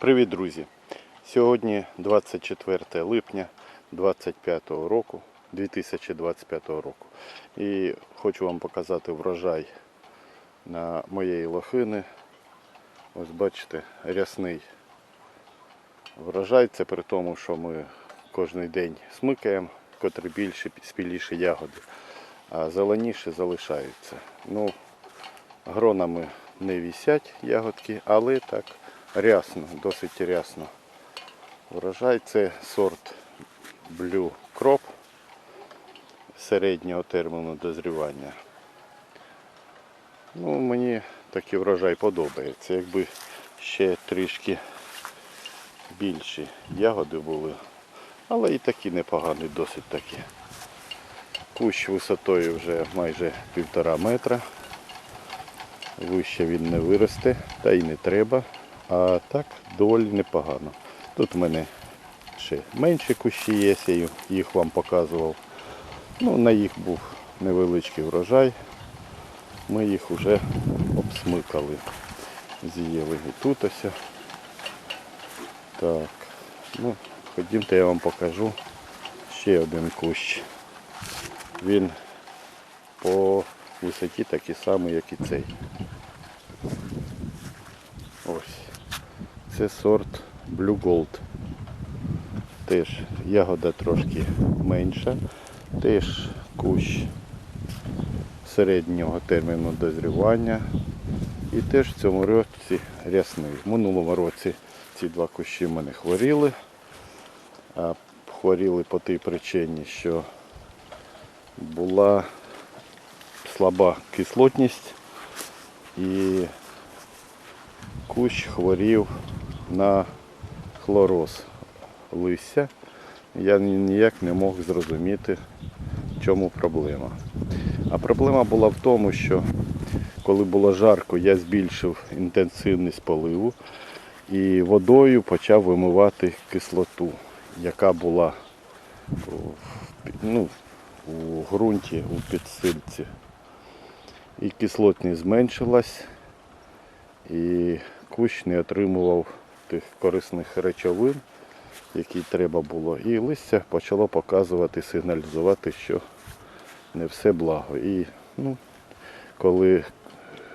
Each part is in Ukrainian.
Привіт, друзі! Сьогодні 24 липня 25 року, 2025 року. І хочу вам показати врожай на моєї лохини. Ось бачите, рясний врожай. Це при тому, що ми кожен день смикаємо, котрі більше, спіліші ягоди, а зеленіші залишаються. Ну, гронами не вісять ягодки, але так рясно, досить рясно. Врожай це сорт Blue Crop середнього терміну дозрівання. Ну, мені такий врожай подобається. Якби ще трішки більші ягоди були, але і такі непогані, досить такі. Кущ висотою вже майже півтора метра. Вище він не виросте, та й не треба. А так доволі непогано. Тут в мене ще менші кущі є, я їх вам показував. Ну, на їх був невеличкий врожай. Ми їх вже обсмикали. З'їли і тут ось. Так, ну, ходімте, я вам покажу ще один кущ. Він по висоті такий самий, як і цей. Ось. Це сорт Blue Gold. Теж ягода трошки менша. Теж кущ середнього терміну дозрівання. І теж в цьому році рясний. В минулому році ці два кущі в мене хворіли. А хворіли по тій причині, що була слаба кислотність і кущ хворів на хлороз листя. Я ніяк не мог зрозуміти, в чому проблема. А проблема була в тому, що коли було жарко, я збільшив інтенсивність поливу і водою почав вимивати кислоту, яка була ну, у ґрунті, у підсильці. І кислотність зменшилась, і кущ не отримував тих корисних речовин, які треба було. І листя почало показувати, сигналізувати, що не все благо. І ну, коли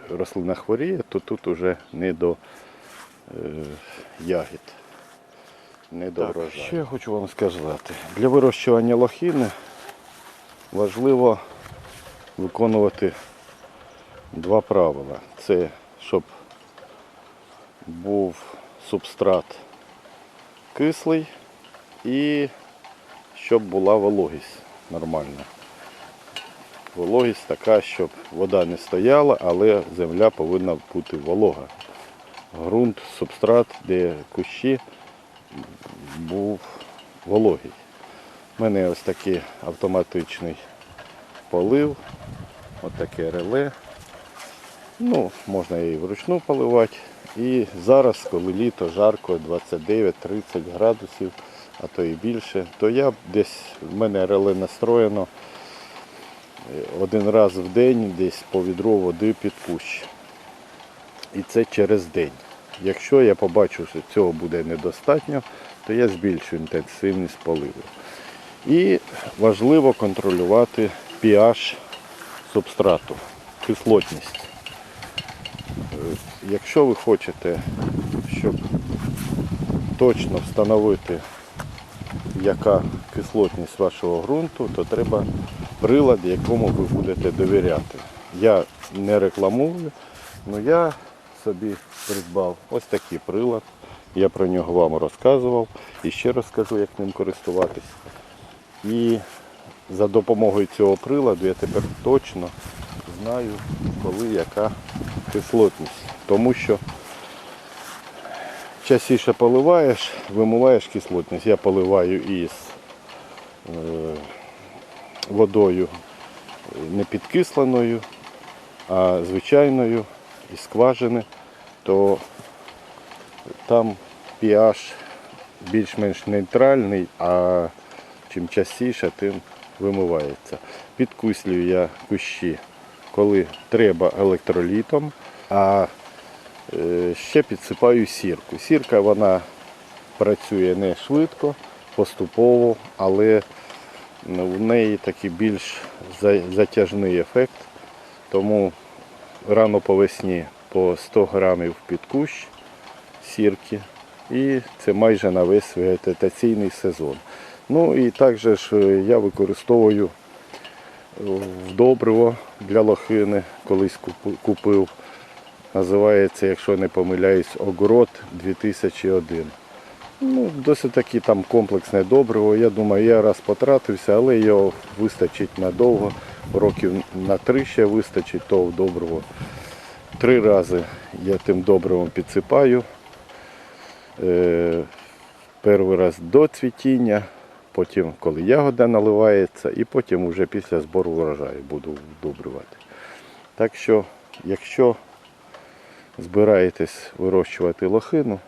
рослина хворіє, то тут уже не до е, ягід, не до Так, врожаю. Що я хочу вам сказати? Для вирощування лохини важливо виконувати два правила. Це щоб був субстрат кислий і щоб була вологість нормальна. Вологість така, щоб вода не стояла, але земля повинна бути волога. Грунт, субстрат, де кущі був вологий. У мене ось такий автоматичний полив, ось таке реле. Ну, можна і вручну поливати. І зараз, коли літо жарко, 29-30 градусів, а то і більше, то я десь, в мене реле настроєно е, один раз в день десь по відро води під кущ. І це через день. Якщо я побачу, що цього буде недостатньо, то я збільшую інтенсивність поливу. І важливо контролювати pH субстрату, кислотність. Якщо ви хочете, щоб точно встановити, яка кислотність вашого ґрунту, то треба прилад, якому ви будете довіряти. Я не рекламую, але я собі придбав ось такий прилад. Я про нього вам розказував і ще розкажу, як ним користуватись. І за допомогою цього приладу я тепер точно знаю, коли яка кислотність. Тому що частіше поливаєш, вимиваєш кислотність. Я поливаю із е, водою не підкисленою, а звичайною із скважини, то там pH більш-менш нейтральний, а чим частіше, тим вимивається. Підкислюю я кущі, коли треба електролітом, а Е, Ще підсипаю сірку. Сірка вона працює не швидко, поступово, але в неї такий більш затяжний ефект. Тому рано по весні по 100 грамів під кущ сірки. І це майже на весь вегетаційний сезон. Ну і також е, я використовую в добриво для лохини, колись купив. Називається, якщо не помиляюсь, Огород 2001. Ну, досить таки там комплексне добриво. Я думаю, я раз потратився, але його вистачить надовго. Років на три ще вистачить того доброго. Три рази я тим добривом підсипаю. Е, перший раз до цвітіння, потім, коли ягода наливається, і потім вже після збору врожаю буду вдобрювати. Так що, якщо збираєтесь вирощувати лохину,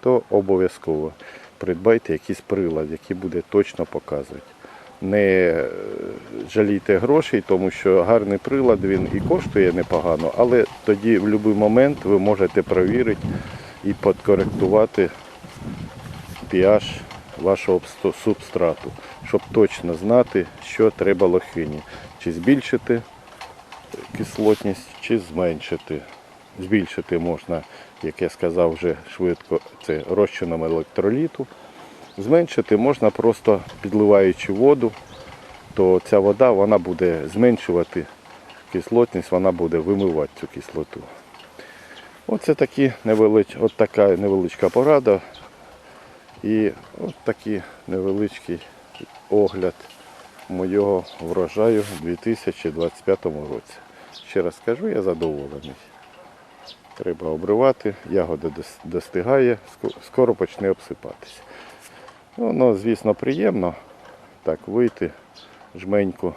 то обов'язково придбайте якийсь прилад, який буде точно показувати. Не е, жалійте грошей, тому що гарний прилад він і коштує непогано, але тоді в будь-який момент ви можете перевірити і підкоректувати pH вашого субстрату, щоб точно знати, що треба лохині. Чи збільшити кислотність, чи зменшити. Збільшити можна, як я сказав вже швидко, це розчином електроліту. Зменшити можна просто підливаючи воду, то ця вода вона буде зменшувати кислотність, вона буде вимивати цю кислоту. Оце такі невелич... от така невеличка порада і от такий невеличкий огляд моєго врожаю у 2025 році. Ще раз скажу, я задоволений. Треба обривати, ягода достигає, скоро почне обсипатися. Воно, звісно, приємно так вийти, жменьку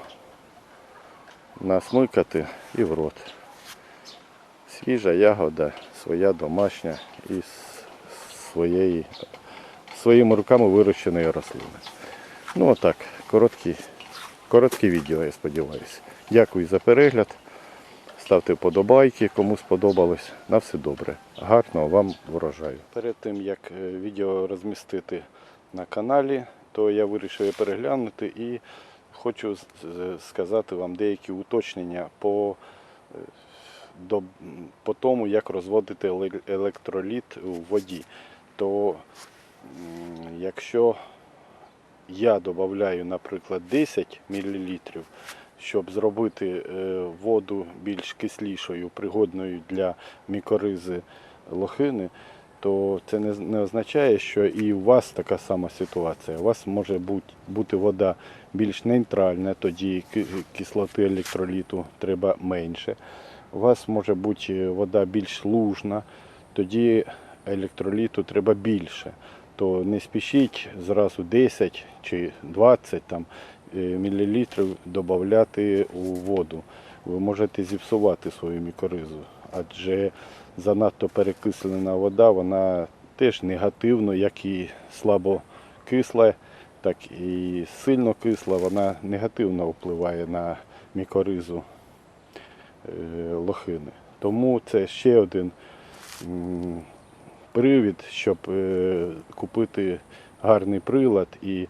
насмикати і в рот. Свіжа ягода, своя домашня із своєї, своїми руками вирощеної рослини. Ну отак, короткі, коротке відео, я сподіваюся. Дякую за перегляд. Ставте вподобайки, кому сподобалось. На все добре. Гарного вам врожаю. Перед тим як е, відео розмістити на каналі, то я вирішив переглянути і хочу сказати вам деякі уточнення по, е, до, по тому, як розводити електроліт у воді. То якщо я додаю, наприклад, 10 мл, щоб зробити е, воду більш кислішою, пригодною для мікоризи лохини, то це не, означає, що і у вас така сама ситуація. У вас може бути вода більш нейтральна, тоді кислоти електроліту треба менше. У вас може бути вода більш лужна, тоді електроліту треба більше. То не спішіть зразу 10 чи 20 там, е, мілілітрів додати у воду. Ви можете зіпсувати свою мікоризу, адже занадто перекислена вода, вона теж негативно, як і слабо кисла, так і сильно кисла, вона негативно впливає на мікоризу е, лохини. Тому це ще один привід, щоб е, купити гарний прилад і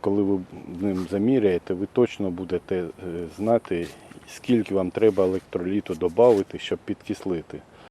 коли ви ним заміряєте, ви точно будете е, знати, скільки вам треба електроліту додати, щоб підкислити.